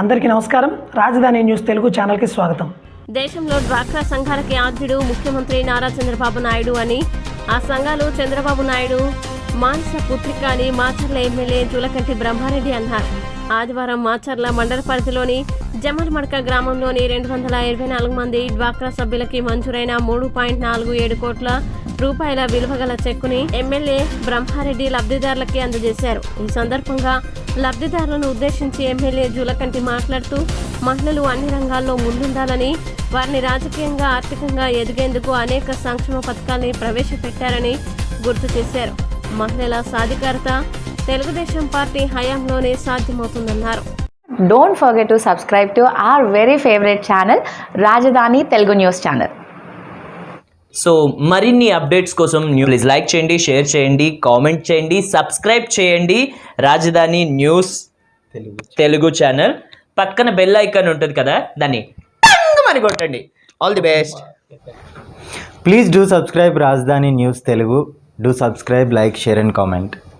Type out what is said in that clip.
అందరికీ నమస్కారం. రాజధాని న్యూస్ తెలుగు ఛానల్కి స్వాగతం. దేశంలో డ్వాక్రా సంఘాలకి ఆద్యుడు ముఖ్యమంత్రి నారా చంద్రబాబు నాయుడు అని ఆ సంఘాలు చంద్రబాబు నాయుడు మానస పుత్రిక అని మాచర్ల ఎమ్మెల్యే జూలకంటి బ్రహ్మారెడ్డి అన్నారు. ఆదివారం మాచర్ల మండల పరిధిలోని జమర్మడక గ్రామంలోని రెండు వందల ఇరవై నాలుగు మంది డ్వాక్రా సభ్యులకి మంజూరైన మూడు పాయింట్ నాలుగు ఏడు కోట్ల రూపాయల విలువగల చెక్కుని ఎమ్మెల్యే బ్రహ్మారెడ్డి లబ్ధిదారులకి అందజేశారు. ఈ సందర్భంగా లబ్ధిదారులను ఉద్దేశించి ఎమ్మెల్యే జూలకంటి మాట్లాడుతూ మహిళలు అన్ని రంగాల్లో ముందుండాలని వారిని రాజకీయంగా ఆర్థికంగా ఎదిగేందుకు అనేక సంక్షేమ పథకాల్ని ప్రవేశపెట్టారని గుర్తు చేశారు. మహిళల సాధికారత తెలుగుదేశం పార్టీ హయాంలోనే సాధ్యమవుతుందన్నారు. Don't forget to subscribe to our very favourite channel Rajadhani Telugu news channel so మరిన్ని అప్డేట్స్ కోసం న్యూ ప్లీజ్ లైక్ చేయండి షేర్ చేయండి కామెంట్ చేయండి సబ్స్క్రైబ్ చేయండి. రాజధాని న్యూస్ తెలుగు ఛానల్ పక్కన బెల్ ఐకాన్ ఉంటుంది కదా దాన్ని అని కొట్టండి. All the best Please do subscribe Rajdhani News Telugu. Do subscribe, like, share, and comment.